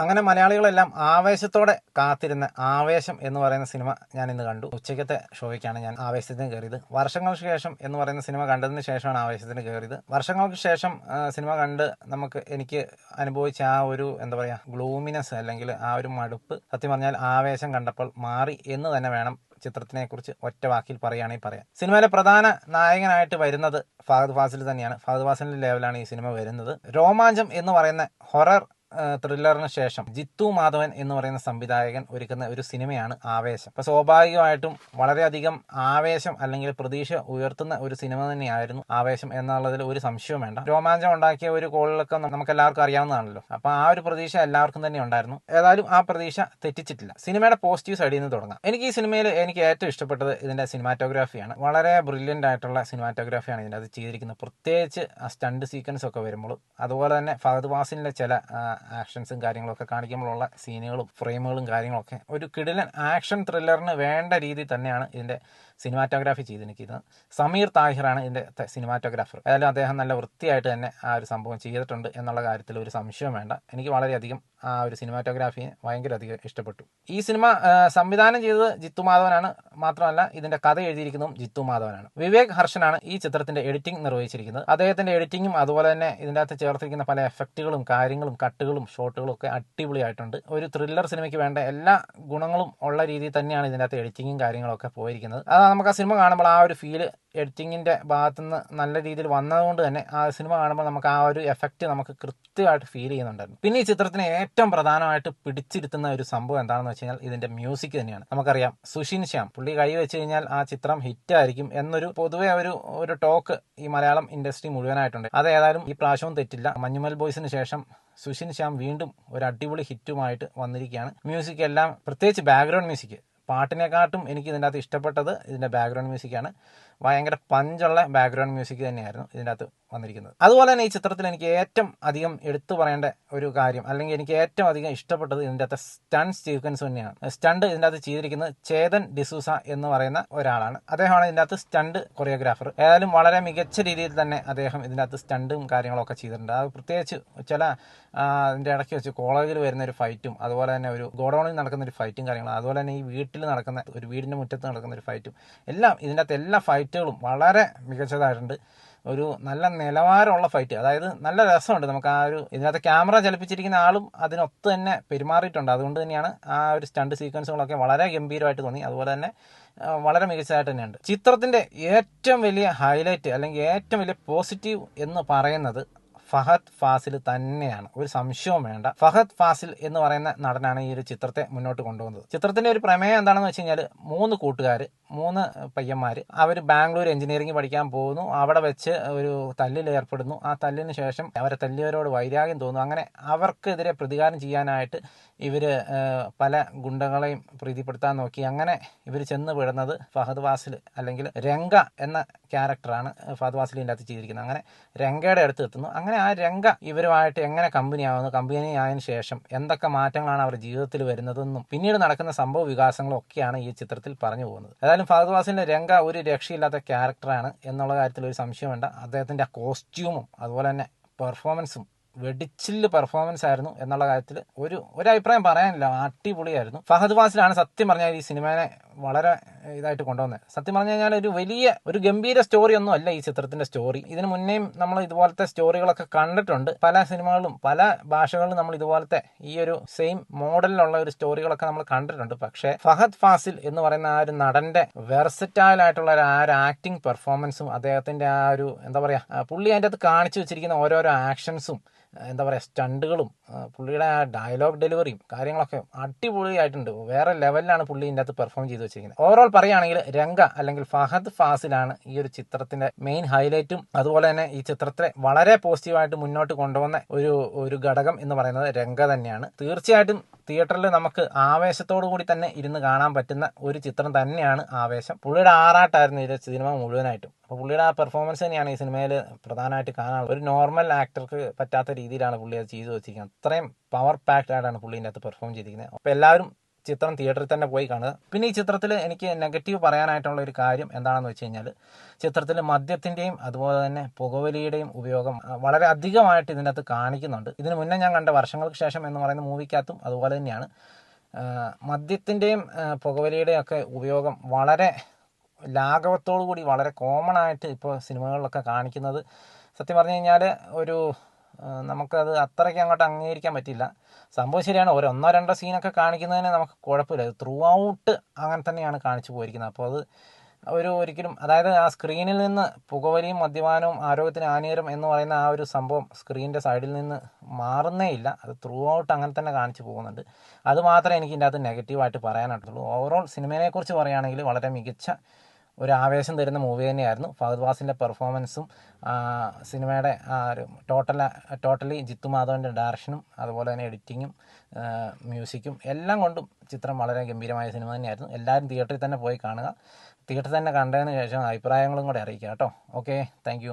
അങ്ങനെ മലയാളികളെല്ലാം ആവേശത്തോടെ കാത്തിരുന്ന ആവേശം എന്ന് പറയുന്ന സിനിമ ഞാൻ ഇന്ന് കണ്ടു. ഉച്ചയ്ക്കത്തെ ഷോയ്ക്കാണ് ഞാൻ ആവേശത്തിന് കയറിയത്. വർഷങ്ങൾക്ക് ശേഷം എന്ന് പറയുന്ന സിനിമ കണ്ടതിന് ശേഷമാണ് ആവേശത്തിന് കയറിയത്. വർഷങ്ങൾക്ക് ശേഷം സിനിമ കണ്ട് നമുക്ക് എനിക്ക് അനുഭവിച്ച ആ ഒരു എന്താ പറയുക ഗ്ലൂമിനെസ് അല്ലെങ്കിൽ ആ ഒരു മടുപ്പ് സത്യം പറഞ്ഞാൽ ആവേശം കണ്ടപ്പോൾ മാറി എന്ന് തന്നെ വേണം ചിത്രത്തിനെ കുറിച്ച് ഒറ്റ വാക്കിൽ പറയുകയാണെങ്കിൽ പറയാം സിനിമയിലെ പ്രധാന നായകനായിട്ട് വരുന്നത് ഫഹദ് ഫാസിൽ തന്നെയാണ്. ഫഹദ് ഫാസിലിന്റെ ലെവലാണ് ഈ സിനിമ വരുന്നത്. രോമാഞ്ചം എന്ന് പറയുന്ന ഹൊറർ ത്രില്ലറിന് ശേഷം ജിത്തു മാധവൻ എന്ന് പറയുന്ന സംവിധായകൻ ഒരുക്കുന്ന ഒരു സിനിമയാണ് ആവേശം. അപ്പൊ സ്വാഭാവികമായിട്ടും വളരെയധികം ആവേശം അല്ലെങ്കിൽ പ്രതീക്ഷ ഉയർത്തുന്ന ഒരു സിനിമ തന്നെയായിരുന്നു ആവേശം എന്നുള്ളതിൽ ഒരു സംശയവും വേണ്ട. രോമാഞ്ചം ഉണ്ടാക്കിയ ഒരു കോളിലൊക്കെ നമുക്ക് എല്ലാവർക്കും അറിയാവുന്നതാണല്ലോ. അപ്പൊ ആ ഒരു പ്രതീക്ഷ എല്ലാവർക്കും തന്നെ ഉണ്ടായിരുന്നു. ഏതായാലും ആ പ്രതീക്ഷ തെറ്റിച്ചിട്ടില്ല. സിനിമയുടെ പോസിറ്റീവ് സൈഡിൽ നിന്ന് തുടങ്ങാം. എനിക്ക് ഈ സിനിമയിൽ എനിക്ക് ഏറ്റവും ഇഷ്ടപ്പെട്ടത് ഇതിന്റെ സിനിമാറ്റോഗ്രാഫിയാണ്. വളരെ ബ്രില്യന്റ് ആയിട്ടുള്ള സിനിമാറ്റോഗ്രാഫിയാണ് ഇതിന്റെ അത് ചെയ്തിരിക്കുന്നത്. പ്രത്യേകിച്ച് സ്റ്റണ്ട് സീക്വൻസ് ഒക്കെ വരുമ്പോൾ അതുപോലെ തന്നെ ഫഹദ് വാസിന്റെ ചില ആക്ഷൻസും കാര്യങ്ങളൊക്കെ കാണിക്കുമ്പോഴുള്ള സീനുകളും ഫ്രെയിമുകളും കാര്യങ്ങളൊക്കെ. ഒരു കിടിലൻ ആക്ഷൻ ത്രില്ലറിന് വേണ്ട രീതിയിൽ തന്നെയാണ് ഇതിന്റെ സിനിമാറ്റോഗ്രാഫി ചെയ്തിരിക്കുന്നത്. സമീർ താഹിറാണ് ഇതിന്റെ സിനിമാറ്റോഗ്രാഫർ. ഏതായാലും അദ്ദേഹം നല്ല വൃത്തിയായിട്ട് തന്നെ ആ ഒരു സംഭവം ചെയ്തിട്ടുണ്ട് എന്നുള്ള കാര്യത്തിൽ ഒരു സംശയം വേണ്ട. എനിക്ക് വളരെയധികം ആ ഒരു സിനിമാറ്റോഗ്രാഫിയെ ഭയങ്കര അധികം ഇഷ്ടപ്പെട്ടു. ഈ സിനിമ സംവിധാനം ചെയ്തത് ജിത്തു മാധവനാണ്. മാത്രമല്ല ഇതിന്റെ കഥ എഴുതിയിരിക്കുന്നതും ജിത്തു മാധവനാണ്. വിവേക് ഹർഷനാണ് ഈ ചിത്രത്തിന്റെ എഡിറ്റിംഗ് നിർവഹിച്ചിരിക്കുന്നത്. അദ്ദേഹത്തിന്റെ എഡിറ്റിങ്ങും അതുപോലെ തന്നെ ഇതിന്റെ അകത്ത് ചേർത്തിരിക്കുന്ന പല എഫക്റ്റുകളും കാര്യങ്ങളും കട്ടുകളും ഷോട്ടുകളും ഒക്കെ അടിപൊളിയായിട്ടുണ്ട്. ഒരു ത്രില്ലർ സിനിമയ്ക്ക് വേണ്ട എല്ലാ ഗുണങ്ങളും ഉള്ള രീതിയിൽ തന്നെയാണ് ഇതിന്റെ അകത്ത് എഡിറ്റിങ്ങും കാര്യങ്ങളൊക്കെ പോയിരിക്കുന്നത്. അത് നമുക്ക് ആ സിനിമ കാണുമ്പോൾ ആ ഒരു ഫീൽ എഡിറ്റിങ്ങിന്റെ ഭാഗത്തുനിന്ന് നല്ല രീതിയിൽ വന്നതുകൊണ്ട് തന്നെ ആ സിനിമ കാണുമ്പോൾ നമുക്ക് ആ ഒരു എഫക്റ്റ് നമുക്ക് കൃത്യമായിട്ട് ഫീൽ ചെയ്യുന്നുണ്ടായിരുന്നു. പിന്നെ ഈ ചിത്രത്തിന് ഏറ്റവും പ്രധാനമായിട്ട് പിടിച്ചിരുത്തുന്ന ഒരു സംഭവം എന്താണെന്ന് വെച്ച് കഴിഞ്ഞാൽ ഇതിന്റെ മ്യൂസിക് തന്നെയാണ്. നമുക്കറിയാം സുഷിൻ ശ്യാം പുള്ളി കൈ വെച്ച് കഴിഞ്ഞാൽ ആ ചിത്രം ഹിറ്റ് ആയിരിക്കും എന്നൊരു പൊതുവെ ഒരു ഒരു ടോക്ക് ഈ മലയാളം ഇൻഡസ്ട്രി മുഴുവനായിട്ടുണ്ട്. അത് ഏതായാലും ഈ പ്രാവശ്യവും തെറ്റില്ല. മഞ്ഞുമൽ ബോയ്സിന് ശേഷം സുഷിൻ ശ്യാം വീണ്ടും ഒരു അടിപൊളി ഹിറ്റുമായിട്ട് വന്നിരിക്കുകയാണ്. മ്യൂസിക് എല്ലാം പ്രത്യേകിച്ച് ബാക്ക്ഗ്രൗണ്ട് മ്യൂസിക് പാട്ടിനെക്കാട്ടും എനിക്ക് ഇതിന്റെ അകത്ത് ഇഷ്ടപ്പെട്ടത് ഇതിന്റെ ബാക്ക്ഗ്രൗണ്ട് മ്യൂസിക്കാണ് ഭയങ്കര പഞ്ചുള്ള ബാക്ക്ഗ്രൗണ്ട് മ്യൂസിക് തന്നെയായിരുന്നു ഇതിന്റെ അകത്ത് വന്നിരിക്കുന്നത്. അതുപോലെ തന്നെ ഈ ചിത്രത്തിൽ എനിക്ക് ഏറ്റവും അധികം എടുത്തു പറയേണ്ട ഒരു കാര്യം അല്ലെങ്കിൽ എനിക്ക് ഏറ്റവും അധികം ഇഷ്ടപ്പെട്ടത് ഇതിന്റെ അകത്തെ സ്റ്റണ്ട് സീക്വൻസ് തന്നെയാണ്. സ്റ്റണ്ട് ഇതിന്റെ അകത്ത് ചെയ്തിരിക്കുന്നത് ചേതൻ ഡിസൂസ എന്ന് പറയുന്ന ഒരാളാണ്. അദ്ദേഹമാണ് ഇതിന്റെ അകത്ത് സ്റ്റണ്ട് കൊറിയോഗ്രാഫർ ഏതായാലും വളരെ മികച്ച രീതിയിൽ തന്നെ അദ്ദേഹം ഇതിന്റെ അകത്ത് സ്റ്റണ്ടും കാര്യങ്ങളൊക്കെ ചെയ്തിട്ടുണ്ട്. അത് പ്രത്യേകിച്ച് ചില ഇതിന്റെ ഇടയ്ക്ക് വെച്ച് കോളേജിൽ വരുന്ന ഒരു ഫൈറ്റും അതുപോലെ തന്നെ ഒരു ഗോഡൌണിൽ നടക്കുന്ന ഒരു ഫൈറ്റും കാര്യങ്ങളും അതുപോലെ തന്നെ ഈ വീട്ടിൽ നടക്കുന്ന ഒരു വീടിന്റെ മുറ്റത്ത് നടക്കുന്ന ഒരു ഫൈറ്റും എല്ലാം ഇതിന്റെ അകത്ത് എല്ലാ ഫൈറ്റുകളും വളരെ മികച്ചതായിട്ടുണ്ട്. ഒരു നല്ല നിലവാരമുള്ള ഫൈറ്റ്. അതായത് നല്ല രസമുണ്ട് നമുക്ക് ആ ഒരു ഇതിനകത്ത് ക്യാമറ ചലിപ്പിച്ചിരിക്കുന്ന ആളും അതിനൊത്ത് തന്നെ പെരുമാറിയിട്ടുണ്ട്. അതുകൊണ്ട് തന്നെയാണ് ആ ഒരു സ്റ്റണ്ട് സീക്വൻസുകളൊക്കെ വളരെ ഗംഭീരമായിട്ട് തോന്നി. അതുപോലെ തന്നെ വളരെ മികച്ചതായിട്ട് തന്നെയുണ്ട്. ചിത്രത്തിന്റെ ഏറ്റവും വലിയ ഹൈലൈറ്റ് അല്ലെങ്കിൽ ഏറ്റവും വലിയ പോസിറ്റീവ് എന്ന് പറയുന്നത് ഫഹദ് ഫാസിൽ തന്നെയാണ്. ഒരു സംശയവും വേണ്ട. ഫഹദ് ഫാസിൽ എന്ന് പറയുന്ന നടനാണ് ഈ ഒരു ചിത്രത്തെ മുന്നോട്ട് കൊണ്ടുപോകുന്നത്. ചിത്രത്തിന്റെ ഒരു പ്രമേയം എന്താണെന്ന് വെച്ച് കഴിഞ്ഞാൽ മൂന്ന് കൂട്ടുകാർ മൂന്ന് പയ്യന്മാർ അവർ ബാംഗ്ലൂർ എഞ്ചിനീയറിംഗ് പഠിക്കാൻ പോകുന്നു. അവിടെ വെച്ച് ഒരു തല്ലിൽ ഏർപ്പെടുന്നു. ആ തല്ലിന് ശേഷം അവരെ തല്ലിയവരോട് വൈരാഗ്യം തോന്നുന്നു. അങ്ങനെ അവർക്കെതിരെ പ്രതികാരം ചെയ്യാനായിട്ട് ഏഹ്, പല ഗുണ്ടകളെയും പ്രീതിപ്പെടുത്താൻ നോക്കി. അങ്ങനെ ഇവർ ചെന്ന് വിടുന്നത് ഫഹദ് വാസിൽ അല്ലെങ്കിൽ രംഗ എന്ന ക്യാരക്ടറാണ് ഫഹദ് വാസിലിന്റെ അകത്ത് ചെയ്തിരിക്കുന്നത്. അങ്ങനെ രംഗയുടെ അടുത്ത് എത്തുന്നു. അങ്ങനെ ആ രംഗ ഇവരുമായിട്ട് എങ്ങനെ കമ്പനി ആവുന്നു കമ്പനി ആയതിന് ശേഷം എന്തൊക്കെ മാറ്റങ്ങളാണ് അവരുടെ ജീവിതത്തിൽ വരുന്നതെന്നും പിന്നീട് നടക്കുന്ന സംഭവ വികാസങ്ങളും ഒക്കെയാണ് ഈ ചിത്രത്തിൽ പറഞ്ഞു പോകുന്നത്. ഏതായാലും ഫഹദ് വാസിലിന്റെ രംഗ ഒരു രക്ഷയില്ലാത്ത ക്യാരക്ടറാണ് എന്നുള്ള കാര്യത്തിൽ ഒരു സംശയം വേണ്ട അദ്ദേഹത്തിന്റെ ആ കോസ്റ്റ്യൂമും അതുപോലെ തന്നെ പെർഫോമൻസും വെടിച്ചിൽ പെർഫോമൻസ് ആയിരുന്നു എന്നുള്ള കാര്യത്തിൽ ഒരു ഒരു അഭിപ്രായം പറയാനില്ല. അടിപൊളിയായിരുന്നു. ഫഹദ് ഫാസിലാണ് സത്യം പറഞ്ഞാൽ ഈ സിനിമയെ വളരെ ഇതായിട്ട് കൊണ്ടുവന്നത് സത്യം പറഞ്ഞു കഴിഞ്ഞാൽ ഒരു വലിയ ഒരു ഗംഭീര സ്റ്റോറി ഒന്നും അല്ല ഈ ചിത്രത്തിന്റെ സ്റ്റോറി. ഇതിനു മുന്നേയും നമ്മൾ ഇതുപോലത്തെ സ്റ്റോറികളൊക്കെ കണ്ടിട്ടുണ്ട്. പല സിനിമകളും പല ഭാഷകളിലും നമ്മൾ ഇതുപോലത്തെ ഈ ഒരു സെയിം മോഡലിലുള്ള ഒരു സ്റ്റോറികളൊക്കെ നമ്മൾ കണ്ടിട്ടുണ്ട്. പക്ഷേ ഫഹദ് ഫാസിൽ എന്ന് പറയുന്ന ആ ഒരു നടന്റെ വെർസറ്റൈൽ ആയിട്ടുള്ള ആ ഒരു ആക്ടിങ് പെർഫോമൻസും അദ്ദേഹത്തിന്റെ ആ ഒരു എന്താ പറയാ പുള്ളി അതിന്റെ അകത്ത് കാണിച്ചു വെച്ചിരിക്കുന്ന ഓരോരോ ആക്ഷൻസും എന്താ പറയുക സ്റ്റണ്ടുകളും പുള്ളിയുടെ ആ ഡയലോഗ് ഡെലിവറിയും കാര്യങ്ങളൊക്കെ അടിപൊളിയായിട്ടുണ്ട്. വേറെ ലെവലിലാണ് പുള്ളി ഇതിന്റെ അകത്ത് പെർഫോം ചെയ്ത് വെച്ചിരിക്കുന്നത്. ഓവറോൾ പറയുകയാണെങ്കിൽ രംഗ അല്ലെങ്കിൽ ഫഹദ് ഫാസിലാണ് ഈ ഒരു ചിത്രത്തിന്റെ മെയിൻ ഹൈലൈറ്റും അതുപോലെ തന്നെ ഈ ചിത്രത്തെ വളരെ പോസിറ്റീവായിട്ട് മുന്നോട്ട് കൊണ്ടുവന്ന ഒരു ഒരു ഘടകം എന്ന് പറയുന്നത് രംഗ തന്നെയാണ്. തീർച്ചയായിട്ടും തിയേറ്ററിൽ നമുക്ക് ആവേശത്തോടു കൂടി തന്നെ ഇരുന്ന് കാണാൻ പറ്റുന്ന ഒരു ചിത്രം തന്നെയാണ് ആവേശം. പുള്ളിയുടെ ആറാട്ടായിരുന്നു ഇത് സിനിമ മുഴുവനായിട്ടും. അപ്പോൾ പുള്ളിയുടെ ആ പെർഫോമൻസ് തന്നെയാണ് ഈ സിനിമയിൽ പ്രധാനമായിട്ട് കാണാനുള്ളത് ഒരു നോർമൽ ആക്ടർക്ക് പറ്റാത്ത രീതിയിലാണ് പുള്ളി അത് ചെയ്തു വെച്ചിരിക്കുന്നത്. അത്രയും പവർ പാക്ഡ് ആയിട്ടാണ് പുള്ളി ഇതിന്റെ അകത്ത് പെർഫോം ചെയ്തിരിക്കുന്നത്. അപ്പോൾ എല്ലാവരും ചിത്രം തിയേറ്ററിൽ തന്നെ പോയി കാണുക. പിന്നെ ഈ ചിത്രത്തിൽ എനിക്ക് നെഗറ്റീവ് പറയാനായിട്ടുള്ള ഒരു കാര്യം എന്താണെന്ന് വെച്ച് കഴിഞ്ഞാൽ ചിത്രത്തിൽ മദ്യത്തിന്റെയും അതുപോലെ തന്നെ പുകവലിയുടെയും ഉപയോഗം വളരെ അധികമായിട്ട് ഇതിനകത്ത് കാണിക്കുന്നുണ്ട്. ഇതിന് മുന്നേ ഞാൻ കണ്ട വർഷങ്ങൾക്ക് ശേഷം എന്ന് പറയുന്ന മൂവിക്കകത്തും അതുപോലെ തന്നെയാണ്. മദ്യത്തിന്റെയും പുകവലിയുടെയും ഒക്കെ ഉപയോഗം വളരെ ലാഘവത്തോടു കൂടി വളരെ കോമൺ ആയിട്ട് ഇപ്പോൾ സിനിമകളിലൊക്കെ കാണിക്കുന്നത്. സത്യം പറഞ്ഞു കഴിഞ്ഞാൽ ഒരു നമുക്കത് അത്രയ്ക്ക് അങ്ങോട്ട് അംഗീകരിക്കാൻ പറ്റില്ല സംഭവം ശരിയാണ് ഒരു ഒന്നോ രണ്ടോ സീനൊക്കെ കാണിക്കുന്നതിന് നമുക്ക് കുഴപ്പമില്ല. ത്രൂ ഔട്ട് അങ്ങനെ തന്നെയാണ് കാണിച്ചു പോയിരിക്കുന്നത്. അപ്പോൾ അത് ഒരു ഒരിക്കലും അതായത് ആ സ്ക്രീനിൽ നിന്ന് പുകവലിയും മദ്യപാനവും ആരോഗ്യത്തിന് ഹാനികരം എന്ന് പറയുന്ന ആ ഒരു സംഭവം സ്ക്രീനിന്റെ സൈഡിൽ നിന്ന് മാറുന്നേ ഇല്ല അത് ത്രൂ ഔട്ട് അങ്ങനെ തന്നെ കാണിച്ചു പോകുന്നുണ്ട്. അത് മാത്രമേ എനിക്ക് ഇതിന്റെ അകത്ത് നെഗറ്റീവായിട്ട് പറയാനായിട്ടുള്ളൂ ഓവറോൾ സിനിമയെക്കുറിച്ച് പറയുകയാണെങ്കിൽ വളരെ മികച്ച ഒരു ആവേശം തരുന്ന മൂവി തന്നെയായിരുന്നു. ഫഹദ് വാസിന്റെ പെർഫോമൻസും സിനിമയുടെ ഒരു ടോട്ടൽ ടോട്ടലി ജിത്തു മാധവന്റെ ഡയറക്ഷനും അതുപോലെ തന്നെ എഡിറ്റിങ്ങും മ്യൂസിക്കും എല്ലാം കൊണ്ടും ചിത്രം വളരെ ഗംഭീരമായ സിനിമ തന്നെയായിരുന്നു. എല്ലാവരും തിയേറ്ററിൽ തന്നെ പോയി കാണുക. തിയേറ്ററിൽ തന്നെ കണ്ടതിന് ശേഷം അഭിപ്രായങ്ങളും കൂടെ അറിയിക്കുക കേട്ടോ. Okay thank